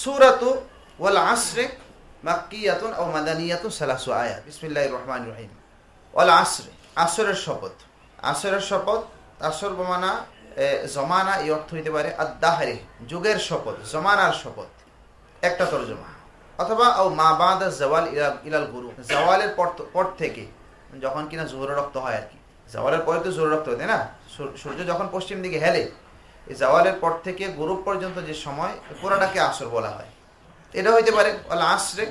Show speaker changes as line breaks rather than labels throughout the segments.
সুরাতু ওয়াল আসরে মাক্কিয়াতুন ও মাদানিয়াতুন সালাসু আয়া বিসমিল্লাহির রহমানির রহিম। ওয়াল আসরে, আসরের শপথ। আসরের শপথ, আসর বমানা জমানা, এই অর্থ হইতে পারে আদাহারে যুগের শপথ, জমানার শপথ। একটা তর্জমা। অথবা ও মা বাদা জওয়াল ইলাল গুরু। জওয়ালের পর পর থেকে, যখন কিনা জোর রক্ত হয় আর কি। জওয়ালের পরে তো জোর রক্ত হয়, তাই না? সূর্য যখন পশ্চিম দিকে হেলে এই জওয়ালের পর থেকে গুরু পর্যন্ত যে সময় পুরাটাকে আসর বলা হয়। এটা হইতে পারে আসরে,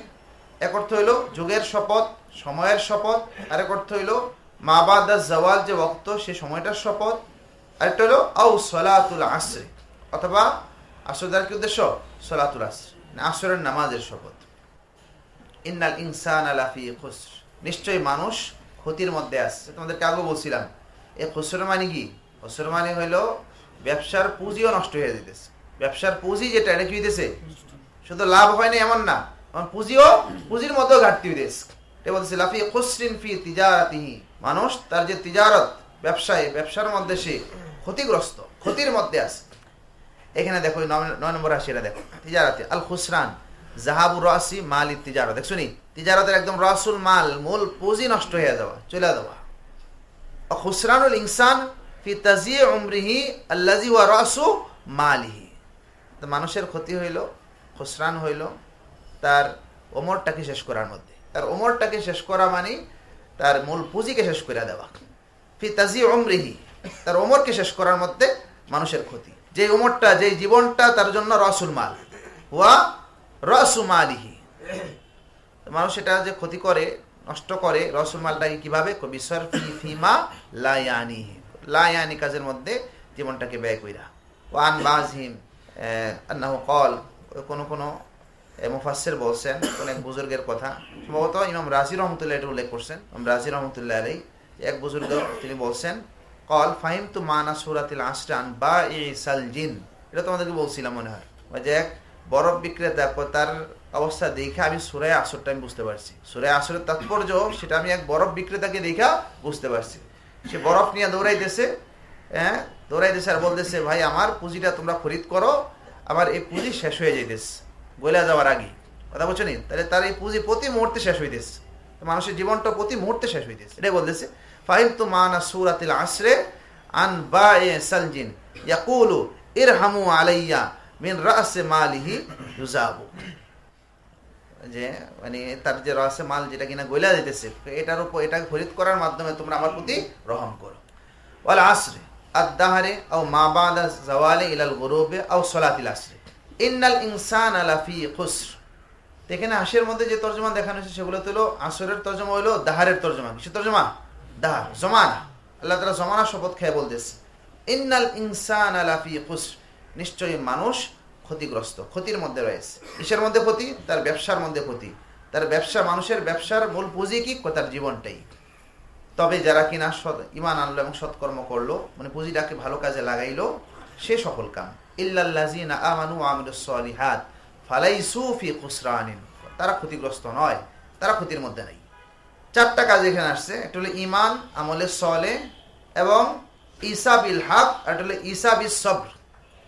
এক অর্থ হইল যুগের শপথ, সময়ের শপথ, আরেক অর্থ হইল মা বাদা জওয়াল যে বক্ত সে সময়টার শপথ, আরেকটা হলো আউ সলাতুল আসরে, অথবা আসর দ্বারা কি উদ্দেশ্য? সলাতুল আসর মানে আসরের নামাজের শপথ। ইন্নাল ইনসান আলাফি খুসর, নিশ্চয়ই মানুষ ক্ষতির মধ্যে আসছে তোমাদেরকে আগে বলছিলাম এই খুসর মানে কি? খুসর মানে হইল ব্যবসার পুঁজিও নষ্ট হয়ে যেতেছে ব্যবসার পুঁজি যেটা এটা কি হইতেছে শুধু লাভ হয়নি এমন না এমন পুঁজিও, পুঁজির মধ্যেও ঘাটতি হইতেছে। এটা লাফি খুসরিন ফি তিজারাতিহি। মানুষ তার যে তিজারত, ব্যবসায়, ব্যবসার মধ্যে সে ক্ষতিগ্রস্ত, ক্ষতির মধ্যে আছে। এখানে দেখো নয় নম্বর আসি এটা দেখো। তিজারাতে, আল খুসরান, জাহাবু রাসি মাল ই তিজারত। দেখছ নি? তিজারতের একদম রাসুল মাল, মূল পুঁজি নষ্ট হয়ে যাওয়া, চলে যাওয়া। খুসরানুল ইনসান ফি তাজিয়ে উমরিহি আল্লাজি ওয়া রাসু মালিহি। তো মানুষের ক্ষতি হইল, খুসরান হইল, তার ওমরটাকে শেষ করার মধ্যে। তার ওমরটাকে শেষ করা মানে তার মূল পুঁজিকে শেষ করে দেওয়া। ফি তাজি অমরিহি তার ওমরকে শেষ করার মধ্যে মানুষের ক্ষতি। যে ওমরটা যে জীবনটা, তার জন্য রসুল মাল। ওয়া রসু মালিহি। মানুষ এটা যে ক্ষতি করে, নষ্ট করে, রসুল মালটাকে কীভাবে? বিসর ফি ফিমা লায়ানি লায়ানি কাজের মধ্যে জীবনটাকে ব্যয় কইরা। ওয়ান বাজহিম আন্নাহু কল কোন কোনো মুফাসসির বলছেন, কোন এক বুজুর্গের কথা। সম্ভবত ইমাম রাজি রহমতুল্লাহ এটা উল্লেখ করছেন। ইমাম রাজি রহমতুল্লাহ আলাই এক বুজুর্গ তিনি বলছেন কল ফাহিম তু মানা সুরাতিল আসরান বা ইসাল জিন। এটা তোমাদেরকে বলছিলাম মনে হয়। যে এক বরফ বিক্রেতা তার অবস্থা দেখে আমি সুরায় আসরটা আমি বুঝতে পারছি। সুরায় আসরের তাৎপর্য, সেটা আমি এক বরফ বিক্রেতাকে দেখা বুঝতে পারছি। সে বরফ নিয়ে দৌড়াইতেছে হ্যাঁ? দৌড়াইতেছে আর বলতেছে, ভাই, আমার পুঁজিটা তোমরা খরিদ করো, আমার এই পুঁজি শেষ হয়ে যাইতেছে, গলে যাওয়ার আগে কথা বলছো নি? তাহলে তার এই পুঁজি প্রতি মুহূর্তে শেষ হইতেছে। মানুষের জীবনটা প্রতি মুহূর্তে শেষ হইতেছে। এটাই বলতেছে ফাহিম তু মানা সুরাতিল আসরে আন বা এ সালজিন ইয়াকুলু ইরহামু আলাইয়া মিন রাসে মালিহি ইউজাবু। যে মানে তার যে রসে মাল যেটা কিনা গইলা দিতেছে এটার উপর এটাকে খরিদ করার মাধ্যমে তোমরা আমার প্রতি রহম করো। ওয়াল আসরে আদাহারে আও মা বাদা জাওয়ালে ইলাল গরুবে, আও সলাতিল আসরে। ইন্নাল ইনসান আলাফি খুসর। এখানে আশের মধ্যে যে তর্জমা দেখানো হয়েছে, সেগুলো হলো আসরের তর্জমা হলো দাহারের তর্জমা। কিসের তর্জমা? দাহার, জমানা। আল্লাহ তালা জমানা শপথ খেয়ে বলতেছে, ইন্নাল ইনসান আলাফি খুসর। নিশ্চয়ই মানুষ ক্ষতিগ্রস্ত, ক্ষতির মধ্যে রয়েছে। কিসের মধ্যে ক্ষতি? তার ব্যবসার মধ্যে ক্ষতি। তার ব্যবসা, মানুষের ব্যবসার মূল পুঁজি কি? তার জীবনটাই। তবে যারা কিনা সৎ ইমান আনলো এবং সৎকর্ম করল মানে পুঁজিটাকে ভালো কাজে লাগাইলো, সে সফল কাম। ইল্লাল্লাযিনা আমানু খুসরানিন। তারা ক্ষতিগ্রস্ত নয়, তারা ক্ষতির মধ্যে নাই। চারটা কাজ এখানে আসছে, একটা হলো ইমান আমলে সলে, এবং ঈসা বিল হক একটা হলো ঈসা বিস সবর।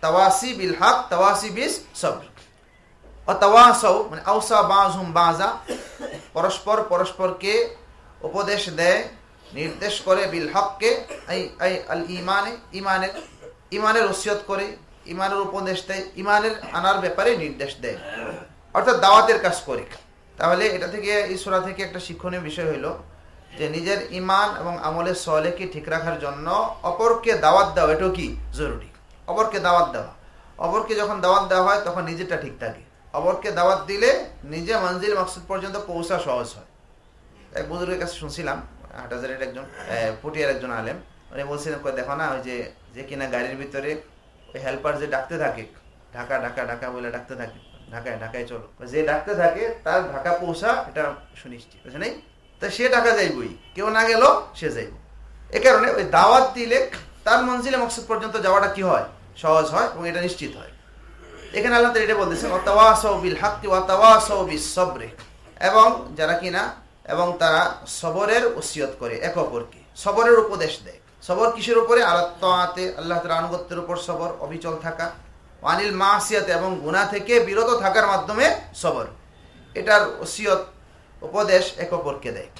তাওয়াসি হক, তাওয়াসি সবর। ও তাওয়াসাও মানে আউসা বাজহুম বাজা পরস্পর পরস্পরকে উপদেশ দেয়, নির্দেশ করে বিল হককে, এই আল ইমানে ইমানের ইমানের ওসিয়ত করে ইমানের উপদেশ দেয় ইমানের আনার ব্যাপারে নির্দেশ দেয়। অর্থাৎ দাওয়াতের কাজ করে। তাহলে এটা থেকে সূরা থেকে একটা শিক্ষণীয় বিষয় হইল যে নিজের ইমান এবং আমলের সলেকে ঠিক রাখার জন্য অপরকে দাওয়াত দেওয়া এটাও কি জরুরি? অপরকে দাওয়াত দেওয়া। অপরকে যখন দাওয়াত দেওয়া হয়, তখন নিজেরটা ঠিক থাকে। অপরকে দাওয়াত দিলে নিজে মঞ্জিল মকসুদ পর্যন্ত পৌঁছা সহজ হয়। এক বুজুর্গের কাছে শুনছিলাম, হাটাজারের একজন পটিয়ার একজন আলেম। উনি বলছিলেন দেখো না, ওই যে যে কিনা গাড়ির ভিতরে ওই হেল্পার যে ডাকতে থাকে, ঢাকা ঢাকা ঢাকা বলে ডাকতে থাকে, ঢাকায় ঢাকায় চলো। যে ডাকতে থাকে, তার ঢাকা পৌঁছা, এটা সুনিশ্চিত বুঝে নেই? তা সে ঢাকা যাইবই, কেউ না গেল সে যাইব। এ কারণে ওই দাওয়াত দিলে তার মঞ্জিলে মকসুদ পর্যন্ত যাওয়াটা কি হয়? সহজ হয় এবং এটা নিশ্চিত হয়। এখানে আল্লাহ এটা বলতেছেন, ওয়াতাওয়াসাউ বিল হাক্কি ওয়াতাওয়াসাউ বিস সবরে এবং যারা কিনা, এবং তারা সবরের ওসিয়ত করে, এক অপরকে। সবরের উপদেশ দেয়। সবর কিসের উপরে? আলাত্তাতে আল্লাহ তাআলা আনুগত্যের উপর সবর, অবিচল থাকা। অনিল মাসিয়াত, এবং গুণা থেকে বিরত থাকার মাধ্যমে সবর। এটার ওসিয়ত, উপদেশ এক অপরকে দেয়।